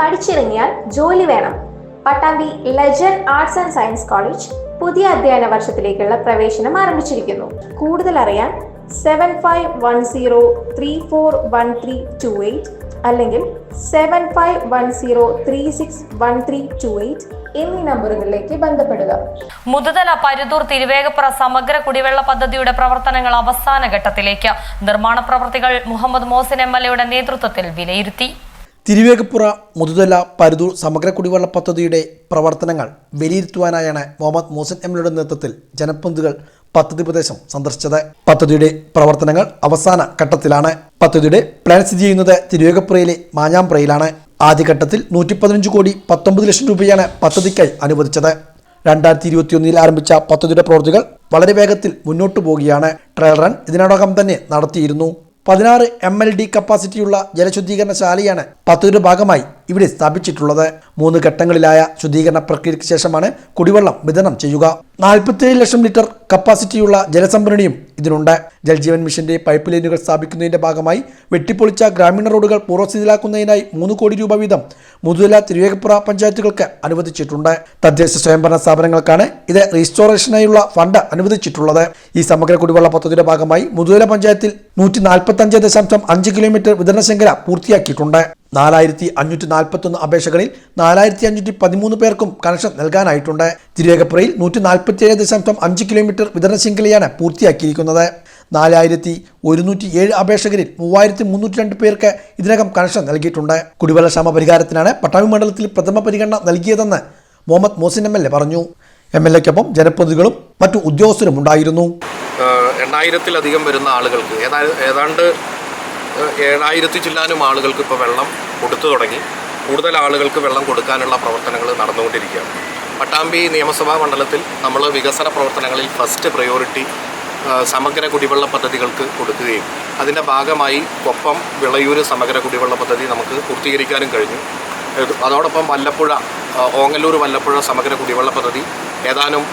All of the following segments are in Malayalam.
പഠിച്ചിറങ്ങിയാൽ ജോലി വേണം. Pattambi legend arts and science college പുതിയ അധ്യയന വർഷത്തിലേക്കുള്ള പ്രവേശനം ആരംഭിച്ചിരിക്കുന്നു. കൂടുതൽ അറിയാൻ seven five one zero three four one three two eight അല്ലെങ്കിൽ seven five one zero three six one three two eight എന്നീ നമ്പറുകളിലേക്ക് ബന്ധപ്പെടുക. മുതുതല പരുതൂർ തിരുവേഗപ്പുറ സമഗ്ര കുടിവെള്ള പദ്ധതിയുടെ പ്രവർത്തനങ്ങൾ അവസാന ഘട്ടത്തിലേക്ക്. നിർമ്മാണ പ്രവൃത്തികൾ മുഹമ്മദ് മോസിൻ എം എൽ എയുടെ നേതൃത്വത്തിൽ വിലയിരുത്തി. തിരുവേഗപ്പുറ മുതുതല പരുതൂർ സമഗ്ര കുടിവെള്ള പദ്ധതിയുടെ പ്രവർത്തനങ്ങൾ വിലയിരുത്തുവാനായാണ് മുഹമ്മദ് മൂസൻ എംഎൽഎയുടെ നേതൃത്വത്തിൽ ജനപ്രതിനിധികൾ പദ്ധതി പ്രദേശം സന്ദർശിച്ചത്. പദ്ധതിയുടെ പ്രവർത്തനങ്ങൾ അവസാന ഘട്ടത്തിലാണ്. പദ്ധതിയുടെ പ്ലാൻ സ്ഥിതി ചെയ്യുന്നത് തിരുവേഗപ്പുറയിലെ മാഞ്ഞാമ്പ്രയിലാണ്. ആദ്യഘട്ടത്തിൽ നൂറ്റി പതിനഞ്ച് കോടി പത്തൊമ്പത് ലക്ഷം രൂപയാണ് പദ്ധതിക്കായി അനുവദിച്ചത്. രണ്ടായിരത്തി ഇരുപത്തിയൊന്നിൽ ആരംഭിച്ച പദ്ധതിയുടെ പ്രവൃത്തികൾ വളരെ വേഗത്തിൽ മുന്നോട്ടു പോവുകയാണ്. ട്രയൽ റൺ ഇതിനോടകം തന്നെ നടത്തിയിരുന്നു. പതിനാറ് എം എൽ ഡി കപ്പാസിറ്റിയുള്ള ജലശുദ്ധീകരണശാലയാണ് പദ്ധതിയുടെ ഭാഗമായി ഇവിടെ സ്ഥാപിച്ചിട്ടുള്ളത്. മൂന്ന് ഘട്ടങ്ങളിലായ ശുദ്ധീകരണ പ്രക്രിയയ്ക്ക് ശേഷമാണ് കുടിവെള്ളം വിതരണം ചെയ്യുക. നാൽപ്പത്തിയേഴ് ലക്ഷം ലിറ്റർ കപ്പാസിറ്റിയുള്ള ജലസംഭരണിയും ഇതിനുണ്ട്. ജൽജീവൻ മിഷന്റെ പൈപ്പ് ലൈനുകൾ സ്ഥാപിക്കുന്നതിന്റെ ഭാഗമായി വെട്ടിപ്പൊളിച്ച ഗ്രാമീണ റോഡുകൾ പൂർവസ്ഥിതിയിലാക്കുന്നതിനായി മൂന്ന് കോടി രൂപ വീതം മുതുതല തിരുവേഗപ്പുറ പഞ്ചായത്തുകൾക്ക് അനുവദിച്ചിട്ടുണ്ട്. തദ്ദേശ സ്വയംഭരണ സ്ഥാപനങ്ങൾക്കാണ് ഇത് റീസ്റ്റോറേഷനായുള്ള ഫണ്ട് അനുവദിച്ചിട്ടുള്ളത്. ഈ സമഗ്ര കുടിവെള്ള പദ്ധതിയുടെ ഭാഗമായി മുതുതല പഞ്ചായത്തിൽ നൂറ്റി നാൽപ്പത്തി അഞ്ച് ദശാംശം അഞ്ച് കിലോമീറ്റർ വിതരണ ശൃംഖല പൂർത്തിയാക്കിയിട്ടുണ്ട്. നാലായിരത്തി അഞ്ഞൂറ്റി നാൽപ്പത്തൊന്ന് അപേക്ഷകളിൽ നാലായിരത്തി അഞ്ഞൂറ്റി പതിമൂന്ന് പേർക്കും കണക്ഷൻ നൽകാനായിട്ടുണ്ട്. തിരുവേഗപ്പുറയിൽ നൂറ്റി നാൽപ്പത്തിയേഴ് ദശാംശം അഞ്ച് കിലോമീറ്റർ വിതരണ ശൃംഖലയാണ് പൂർത്തിയാക്കിയിരിക്കുന്നത്. നാലായിരത്തി ഒരുന്നൂറ്റി ഏഴ് അപേക്ഷകരിൽ മൂവായിരത്തി മുന്നൂറ്റി രണ്ട് പേർക്ക് ഇതിനകം കണക്ഷൻ നൽകിയിട്ടുണ്ട്. കുടിവെള്ളക്ഷാമ പരിഹാരത്തിനാണ് പട്ടാമ്പി മണ്ഡലത്തിൽ പ്രഥമ പരിഗണന നൽകിയതെന്ന് Muhammad Mohsin M L A പറഞ്ഞു. എം എൽ എക്കൊപ്പം ജനപ്രതിനിധികളും മറ്റു ഉദ്യോഗസ്ഥരും ഉണ്ടായിരുന്നു. എണ്ണായിരത്തിലധികം വരുന്ന ആളുകൾക്ക് ഏതാ- ഏതാണ്ട് ഏഴായിരത്തി ചില്ലാനും ആളുകൾക്ക് ഇപ്പോൾ വെള്ളം കൊടുത്തു തുടങ്ങി. കൂടുതൽ ആളുകൾക്ക് വെള്ളം കൊടുക്കാനുള്ള പ്രവർത്തനങ്ങൾ നടന്നുകൊണ്ടിരിക്കുകയാണ്. പട്ടാമ്പി നിയമസഭാ മണ്ഡലത്തിൽ നമ്മൾ വികസന പ്രവർത്തനങ്ങളിൽ ഫസ്റ്റ് പ്രയോറിറ്റി സമഗ്ര കുടിവെള്ള പദ്ധതികൾക്ക് കൊടുക്കുകയും അതിന്റെ ഭാഗമായി കൊപ്പം വിളയൂര് സമഗ്ര കുടിവെള്ള പദ്ധതി നമുക്ക് പൂർത്തീകരിക്കാനും കഴിഞ്ഞു. അതോടൊപ്പം വല്ലപ്പുഴ ഓങ്ങല്ലൂർ വല്ലപ്പുഴ സമഗ്ര കുടിവെള്ള പദ്ധതി ഏതാനും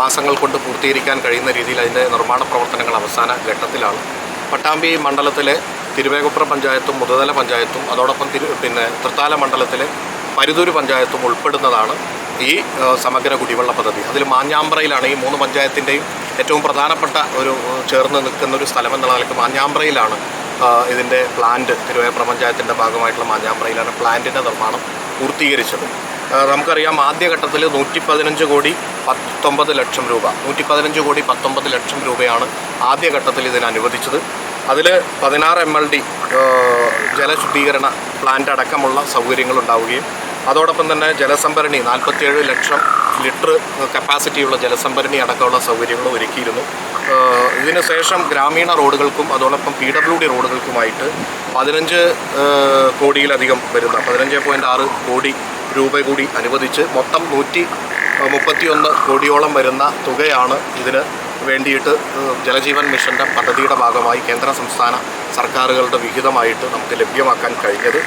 മാസങ്ങൾ കൊണ്ട് പൂർത്തീകരിക്കാൻ കഴിയുന്ന രീതിയിൽ അതിന്റെ നിർമ്മാണ പ്രവർത്തനങ്ങൾ അവസാന ഘട്ടത്തിലാണ്. പട്ടാമ്പി മണ്ഡലത്തിലെ തിരുവേഗപ്പുറ പഞ്ചായത്തും മുതതല പഞ്ചായത്തും അതോടൊപ്പം തിരു പിന്നെ തൃത്താല മണ്ഡലത്തിലെ പരുതൂർ പഞ്ചായത്തും ഉൾപ്പെടുന്നതാണ് ഈ സമഗ്ര കുടിവെള്ള പദ്ധതി. അതിൽ മാഞ്ഞാമ്പ്രയിലാണ് ഈ മൂന്ന് പഞ്ചായത്തിന്റെയും ഏറ്റവും പ്രധാനപ്പെട്ട ഒരു ചേർന്ന് നിൽക്കുന്ന ഒരു സ്ഥലം എന്നുള്ള നിലയ്ക്ക് മാഞ്ഞാമ്പ്രയിലാണ് ഇതിന്റെ പ്ലാന്റ് തിരുവേപ്പുറ പഞ്ചായത്തിന്റെ ഭാഗമായിട്ടുള്ള മാഞ്ഞാമ്പ്രയിലാണ് പ്ലാന്റിന്റെ നിർമ്മാണം പൂർത്തീകരിച്ചത്. നമുക്കറിയാം ആദ്യഘട്ടത്തിൽ നൂറ്റി പതിനഞ്ച് കോടി പത്തൊമ്പത് ലക്ഷം രൂപ നൂറ്റി പതിനഞ്ച് കോടി പത്തൊമ്പത് ലക്ഷം രൂപയാണ് ആദ്യഘട്ടത്തിൽ ഇതിന് അനുവദിച്ചത്. അതിൽ പതിനാറ് എം എൽ ഡി ജലശുദ്ധീകരണ പ്ലാന്റ് അടക്കമുള്ള സൗകര്യങ്ങൾ ഉണ്ടാവുകയും അതോടൊപ്പം തന്നെ ജലസംഭരണി നാൽപ്പത്തിയേഴ് ലക്ഷം ലിറ്റർ കപ്പാസിറ്റിയുള്ള ജലസംഭരണി അടക്കമുള്ള സൗകര്യങ്ങൾ ഒരുക്കിയിരുന്നു. ഇതിനുശേഷം ഇതിന് ശേഷം ഗ്രാമീണ റോഡുകൾക്കും അതോടൊപ്പം പി ഡബ്ല്യു ഡി റോഡുകൾക്കുമായിട്ട് പതിനഞ്ച് കോടിയിലധികം വരുന്ന പതിനഞ്ച് പോയിന്റ് ആറ് കോടി രൂപ കൂടി അനുവദിച്ച് മൊത്തം നൂറ്റി മുപ്പത്തിയൊന്ന് കോടിയോളം വരുന്ന തുകയാണ് ഇതിന് വേണ്ടിയിട്ട് ജലജീവൻ മിഷന്റെ പദ്ധതിയുടെ ഭാഗമായി കേന്ദ്ര സംസ്ഥാന സർക്കാരുകളുടെ വിഹിതമായിട്ട് നമുക്ക് ലഭ്യമാക്കാൻ കഴിഞ്ഞത്